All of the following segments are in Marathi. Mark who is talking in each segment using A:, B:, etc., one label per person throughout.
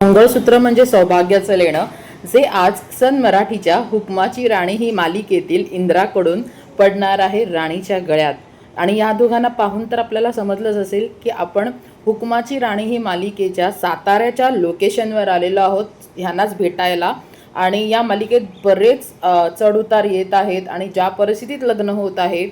A: मंगळसूत्र म्हणजे सौभाग्याचं लेणं जे आज सन मराठीच्या हुकमाची राणी ही मालिकेतील इंद्राकडून पडणार आहे राणीच्या गळ्यात. आणि या दोघांना पाहून तर आपल्याला समजलंच असेल की आपण हुकमाची राणी ही मालिकेच्या साताऱ्याच्या लोकेशनवर आलेलो आहोत ह्यांनाच भेटायला. आणि या मालिकेत बरेच चढउतार येत आहेत आणि ज्या परिस्थितीत लग्न होत आहे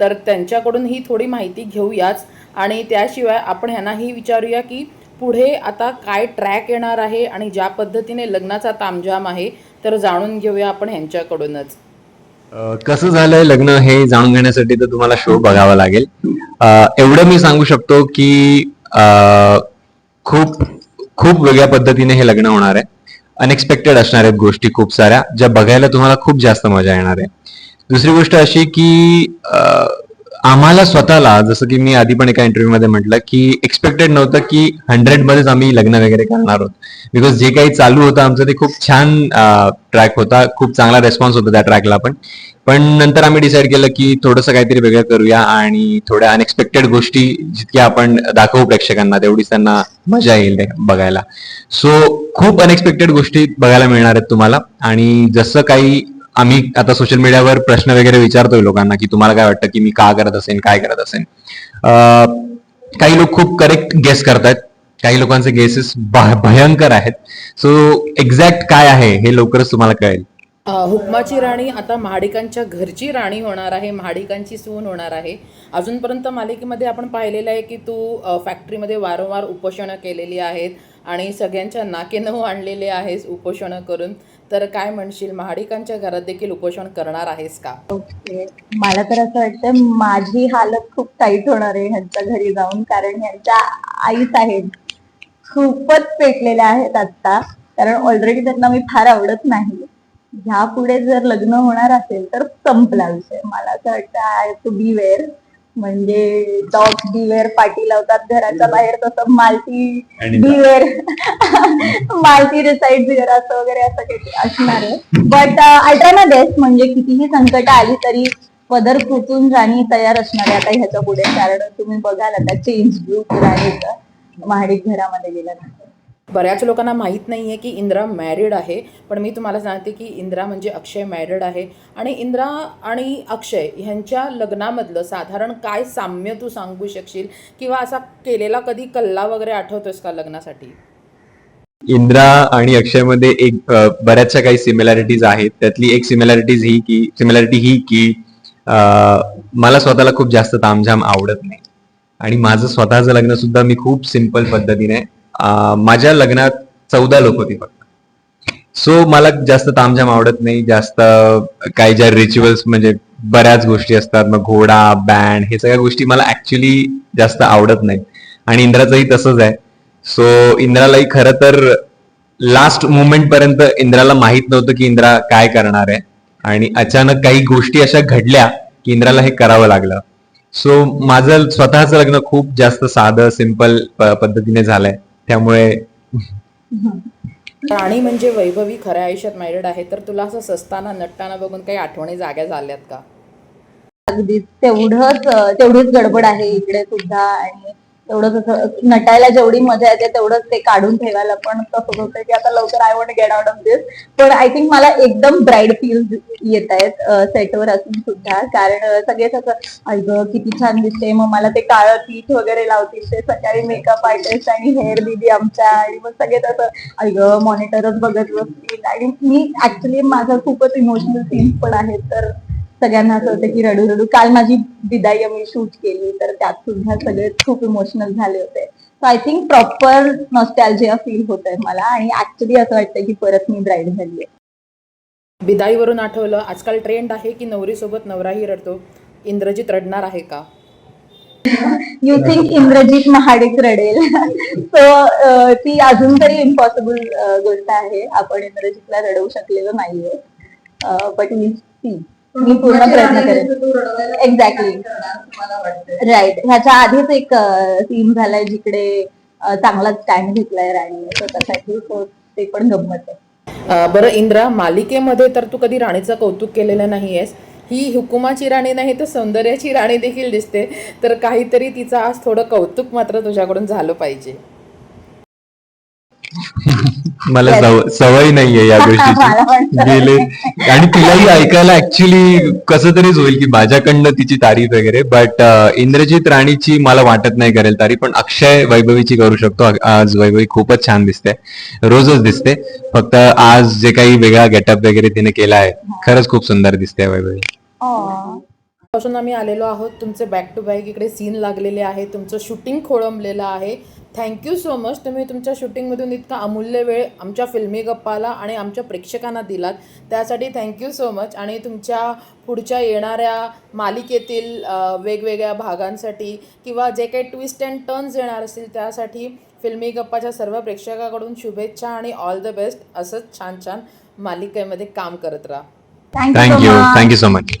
A: तर त्यांच्याकडून ही थोडी माहिती घेऊयाच. आणि त्याशिवाय आपण ह्यांनाही विचारूया की पुढे आता काय ट्रॅक येणार आहे आणि ज्या पद्धतीने लग्नाचा तामझाम आहे तर जाणून घेऊया आपण ह्यांच्याकडूनच.
B: कसं झालंय लग्न हे जाणून घेण्यासाठी तर तुम्हाला शो बघावा लागेल. एवढं मी सांगू शकतो की खूप खूप वेगळ्या पद्धतीने हे लग्न होणार आहे. अनएक्सपेक्टेड असणार आहेत गोष्टी खूप साऱ्या ज्या बघायला तुम्हाला खूप जास्त मजा येणार आहे. दुसरी गोष्ट अशी की आम्हाला स्वतःला जसं की मी आधी पण एका इंटरव्ह्यूमध्ये म्हटलं की एक्सपेक्टेड नव्हतं की हंड्रेड मध्येच आम्ही लग्न वगैरे करणार आहोत. बिकॉज जे काही चालू होतं आमचं ते खूप छान ट्रॅक होता खूप चांगला रेस्पॉन्स होता त्या ट्रॅकला पण. पण नंतर आम्ही डिसाईड केलं की थोडंसं काहीतरी वेगळं करूया आणि थोड्या अनएक्सपेक्टेड गोष्टी जितक्या आपण दाखवू प्रेक्षकांना तेवढीच त्यांना मजा येईल बघायला. सो खूप अनएक्सपेक्टेड गोष्टी बघायला मिळणार आहेत तुम्हाला. आणि जसं काही आम्ही आता सोशल मीडियावर प्रश्न वगैरे विचारतोय लोकांना की तुम्हाला काय वाटतं की मी का करत असेन काय करत असेन? काही लोक खूप करेक्ट गेस करतायत काही लोकांचे गेसेस भयंकर आहेत. सो एक्झॅक्ट काय आहे हे लवकरच तुम्हाला कळेल.
A: हुकमाची राणी आता महाडिकांच्या घरची राणी होणार आहे महाडिकांची सून होणार आहे. अजूनपर्यंत मालिकेमध्ये आपण पाहिलेलं आहे की तू फॅक्टरीमध्ये वारंवार उपोषणं केलेली आहेत. आणि सगळ्यांच्या नाकेनऊ आणलेले आहेस उपोषणं करून तर काय म्हणशील? महाडिकांच्या घरात देखील उपोषण करणार आहेस का?
C: ओके. मला तर असं वाटतं माझी हालत खूप टाईट होणार आहे ह्यांच्या घरी जाऊन कारण ह्यांच्या आईच आहेत. खूपच पेटलेल्या आहेत आता कारण ऑलरेडी त्यांना मी फार आवडत नाही. ह्या पुढे जर लग्न होणार असेल तर संपला विषय. मला असं वाटतं आय टू बी वेअर म्हणजे डॉग बिवेअर पाठी लावतात घराच्या बाहेर तसं Malati beware Malati reside beer असं वगैरे असं काही असणार आहे. But I try my best म्हणजे कितीही संकट आली तरी पदर फुटून राणी तयार असणार आहे. आता ह्याच्या पुढे कारण तुम्ही बघाल आता चेंज लुक राणीचं महाडिक घरामध्ये गेल्यानंतर.
A: बऱ्याच लोकांना माहीत नाही आहे की इंद्रा मॅरिड आहे पण मी तुम्हाला सांगते की इंद्रा म्हणजे अक्षय मॅरिड आहे. आणि इंद्रा आणि अक्षय ह्यांच्या लग्नामधलं साधारण काय साम्य तू सांगू शकशील? किंवा असा केलेला कधी कल्ला वगैरे आठवतोस का लग्नासाठी?
B: इंद्रा आणि अक्षयमध्ये एक बऱ्याचशा काही सिमिलॅरिटीज आहेत. त्यातली एक सिमिलॅरिटीज ही की सिमिलॅरिटी ही की मला स्वतःला खूप जास्त तामझाम आवडत नाही. आणि माझं स्वतःचं लग्न सुद्धा मी खूप सिंपल पद्धतीने माझ्या लग्नात चौदा लोक होती फक्त. सो मला जास्त तामझाम आवडत नाही जास्त काही ज्या रिच्युअल्स म्हणजे बऱ्याच गोष्टी असतात मग घोडा बँड हे सगळ्या गोष्टी मला ऍक्च्युली जास्त आवडत नाही आणि इंद्राचंही तसंच आहे. सो इंद्रालाही खरं तर लास्ट मुमेंट पर्यंत इंद्राला माहीत नव्हतं की इंद्रा काय करणार आहे. आणि अचानक काही गोष्टी अशा घडल्या की इंद्राला हे करावं लागलं. सो माझं स्वतःचं लग्न खूप जास्त साधं सिंपल पद्धतीने झालंय. त्यामुळे
A: राणी म्हणजे वैभवी खऱ्या आयुष्यात मॅरिड आहे तर तुला असं सस्ताना नटताना बघून काही आठवणी जाग्या झाल्यात का?
C: अगदी तेवढंच तेवढीच गडबड आहे इकडे सुद्धा आणि तेवढं तसं नटायला जेवढी मजा येते तेवढंच ते काढून ठेवायला पण तसंच होतं की आता लवकर I want get out of this पण आय थिंक मला एकदम ब्राईड फील येत आहेत सेटवर असून सुद्धा. कारण सगळेच असं आई गं किती छान दिसते मग मला ते काळं पीठ वगैरे लावतील ते सकाळी मेकअप आर्टिस्ट आणि हेअर दिदी आमच्या आणि मग सगळे असं आई मॉनिटरच बघत बसतील. आणि मी ऍक्च्युली माझं खूपच इमोशनल सीन्स पण आहेत तर सगळ्यांना असं होतं की रडू रडू. काल माझी विदाई मी शूट केली तर त्यात सुद्धा सगळे खूप इमोशनल झाले होते. So I think proper nostalgia feel होत आहे मला आणि ऍक्च्युली असं वाटतं की परत मी ब्राईड झाली आहे.
A: बिदाईवरून आठवलं आजकाल ट्रेंड आहे की नवरीसोबत नवराही रडतो. इंद्रजित रडणार आहे का?
C: यू थिंक इंद्रजित महाडिक रडेल? सो ती अजून तरी इम्पॉसिबल गोष्ट आहे. आपण इंद्रजितला रडवू शकलेलो नाहीये. बट वी सी मी पूर्ण प्रयत्न करेन एक्झॅक्टली राईट ह्याच्या आधीच एक सीन झालाय जिकडे अं, चांगला स्टँड घेतलाय राणी. स्वतःसाठी सो ते पण गंमत आहे.
A: बरं इंद्रा मालिकेमध्ये तर तू कधी राणीचं कौतुक केलेलं नाही आहेस ही हुकुमाची राणी नाही तर सौंदर्याची राणी देखील दिसते. तर काहीतरी तिचं आज थोडं कौतुक मात्र तुझ्याकडून झालं पाहिजे.
B: मला सव- सवय नाहीये या गोष्टीची. गेले आणि तिलाही ऐकायला ऍक्च्युली कसं तरीच होईल की माझ्याकडनं तिची तारीफ वगैरे बट इंद्रजित राणीची मला वाटत नाही करेल तारीफ पण अक्षय वैभवीची करू शकतो. आज वैभवी खूपच छान दिसते. रोजच दिसते. फक्त आज जे काही वेगळा गेटअप वगैरे तिने केला आहे खरंच खूप सुंदर दिसते वैभवी.
C: Aw.
A: पासून आम्ही आलेलो आहोत. तुमचे बॅक टू बॅक इकडे सीन लागलेले आहे तुमचं शूटिंग खोळंबलेलं आहे. थँक्यू सो मच तुम्ही तुमच्या शूटिंगमधून इतका अमूल्य वेळ आमच्या फिल्मी गप्पाला आणि आमच्या प्रेक्षकांना दिलात. त्यासाठी थँक्यू सो मच आणि तुमच्या पुढच्या येणाऱ्या मालिकेतील वेगवेगळ्या भागांसाठी किंवा जे काही ट्विस्ट अँड टर्न्स येणार असतील त्यासाठी फिल्मी गप्पाच्या सर्व प्रेक्षकाकडून शुभेच्छा आणि ऑल द बेस्ट असंच छान छान मालिकेमध्ये काम करत राहा.
B: थँक्यू. Thank you so much